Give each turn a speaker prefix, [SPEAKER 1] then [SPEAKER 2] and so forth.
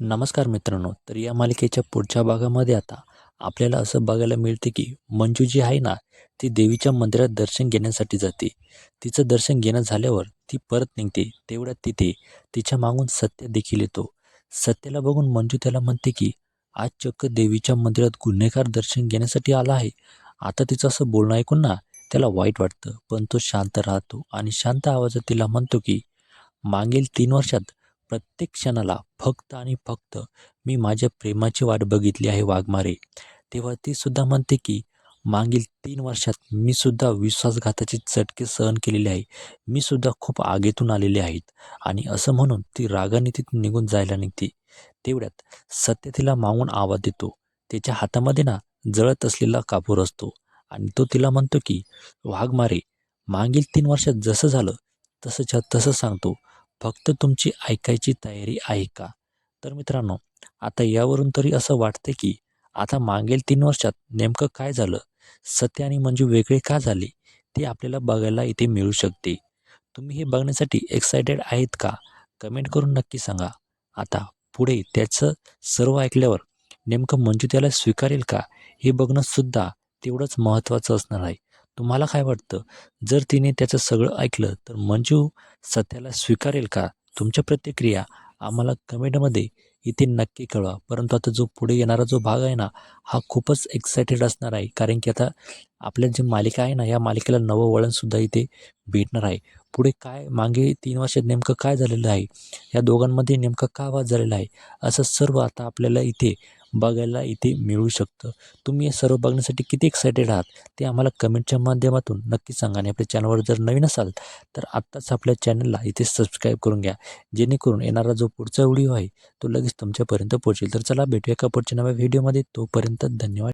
[SPEAKER 1] नमस्कार मित्रांनो तर या मालिकेच्या पुढच्या भागामध्ये आता आपल्याला असं बघायला मिळते की मंजू जी आहे ना ती देवीच्या मंदिरात दर्शन घेण्यासाठी जाते. तिचं दर्शन घेणं झाल्यावर ती परत निघते. तेवढ्यात तिथे तिच्या मागून सत्य देखील येतो. सत्याला बघून मंजू त्याला म्हणते की आज चक्क देवीच्या मंदिरात गुन्हेगार दर्शन घेण्यासाठी आला आहे. आता तिचं असं बोलणं ऐकून ना त्याला वाईट वाटतं. पण तो शांत राहतो आणि शांत आवाजात तिला म्हणतो की मागील तीन वर्षात प्रत्येक क्षणाला फक्त आणि फक्त मी माझ्या प्रेमाची वाट बघितली आहे वाघमारे. तेव्हा ती सुद्धा म्हणते की मागील तीन वर्षात मी सुद्धा विश्वासघाताचे चटके सहन केलेले आहे. मी सुद्धा खूप आगेतून आलेले आहेत. आणि असं म्हणून ती रागाने तिथून निघून जायला निघते. तेवढ्यात सत्य तिला मागून आवाज देतो. त्याच्या हातामध्ये ना जळत असलेला कापूर असतो. आणि तो तिला म्हणतो की वाघमारे मागील तीन वर्षात जसं झालं तसंच्या तसं सांगतो. फक्त तुमची ऐकायची तयारी आहे का? तर मित्रांनो आता यावरून तरी असं वाटतं की आता मागील तीन वर्षात नेमकं काय झालं? सत्य आणि मंजू वेगळे का झाले? ते आपल्याला बघायला इथे मिळू शकते. तुम्ही हे बघण्यासाठी एक्सायटेड आहेत का? कमेंट करून नक्की सांगा. आता पुढे त्याचं सर्व ऐकल्यावर नेमकं मंजू त्याला स्वीकारेल का? हे बघणं सुद्धा तेवढंच महत्त्वाचं असणार आहे. तुम्हाला काय वाटतं? जर तिने त्याचं सगळं ऐकलं तर मंजू सत्याला स्वीकारेल का? तुमच्या प्रतिक्रिया आम्हाला कमेंटमध्ये इथे नक्की कळवा. परंतु आता जो पुढे येणारा जो भाग आहे ना हा खूपच एक्सायटेड असणार आहे. कारण की आता आपल्या जी मालिका आहे ना या मालिकेला नवं वळणसुद्धा इथे भेटणार आहे. पुढे काय मागे तीन वर्षात नेमकं काय झालेलं आहे? या दोघांमध्ये नेमकं का वाद झालेला आहे? असं सर्व आता आपल्याला इथे बघायला इथे मिळू शकतं. तुम्ही हे सर्व बघण्यासाठी किती एक्सायटेड आहात ते आम्हाला कमेंटच्या माध्यमातून नक्की सांगा आणि आपल्या चॅनलवर जर नवीन असाल तर आत्ताच आपल्या चॅनलला इथे सबस्क्राईब करून घ्या. जेणेकरून येणारा जो पुढचा व्हिडिओ आहे तो लगेच तुमच्यापर्यंत पोहोचेल. तर चला भेटूया का पुढच्या नव्या व्हिडिओमध्ये तोपर्यंत धन्यवाद.